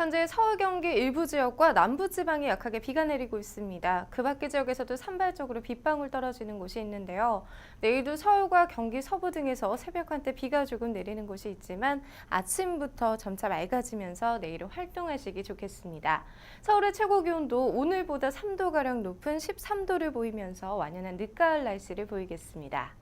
현재 서울 경기 일부 지역과 남부 지방에 약하게 비가 내리고 있습니다. 그 밖의 지역에서도 산발적으로 빗방울 떨어지는 곳이 있는데요. 내일도 서울과 경기 서부 등에서 새벽 한때 비가 조금 내리는 곳이 있지만 아침부터 점차 맑아지면서 내일은 활동하시기 좋겠습니다. 서울의 최고 기온도 오늘보다 3도가량 높은 13도를 보이면서 완연한 늦가을 날씨를 보이겠습니다.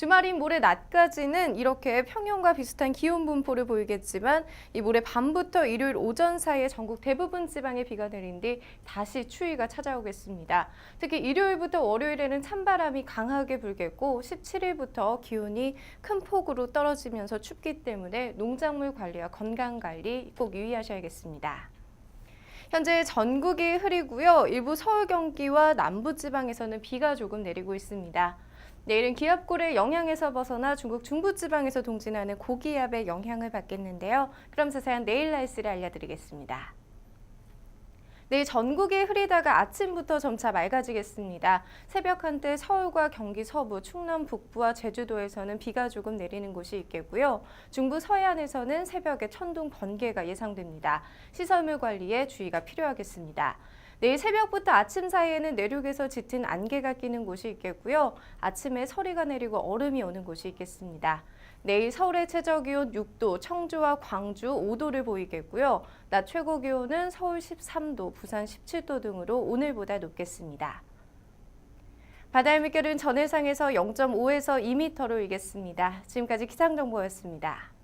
주말인 모레 낮까지는 이렇게 평년과 비슷한 기온 분포를 보이겠지만 이 모레 밤부터 일요일 오전 사이에 전국 대부분 지방에 비가 내린 뒤 다시 추위가 찾아오겠습니다. 특히 일요일부터 월요일에는 찬바람이 강하게 불겠고 17일부터 기온이 큰 폭으로 떨어지면서 춥기 때문에 농작물 관리와 건강 관리 꼭 유의하셔야겠습니다. 현재 전국이 흐리고요. 일부 서울 경기와 남부 지방에서는 비가 조금 내리고 있습니다. 내일은 기압골의 영향에서 벗어나 중국 중부지방에서 동진하는 고기압의 영향을 받겠는데요. 그럼 자세한 내일 날씨를 알려드리겠습니다. 내일 전국이 흐리다가 아침부터 점차 맑아지겠습니다. 새벽 한때 서울과 경기 서부, 충남 북부와 제주도에서는 비가 조금 내리는 곳이 있겠고요. 중부 서해안에서는 새벽에 천둥 번개가 예상됩니다. 시설물 관리에 주의가 필요하겠습니다. 내일 새벽부터 아침 사이에는 내륙에서 짙은 안개가 끼는 곳이 있겠고요. 아침에 서리가 내리고 얼음이 오는 곳이 있겠습니다. 내일 서울의 최저 기온 6도, 청주와 광주 5도를 보이겠고요. 낮 최고 기온은 서울 13도, 부산 17도 등으로 오늘보다 높겠습니다. 바다의 물결은 전해상에서 0.5에서 2m로 일겠습니다. 지금까지 기상정보였습니다.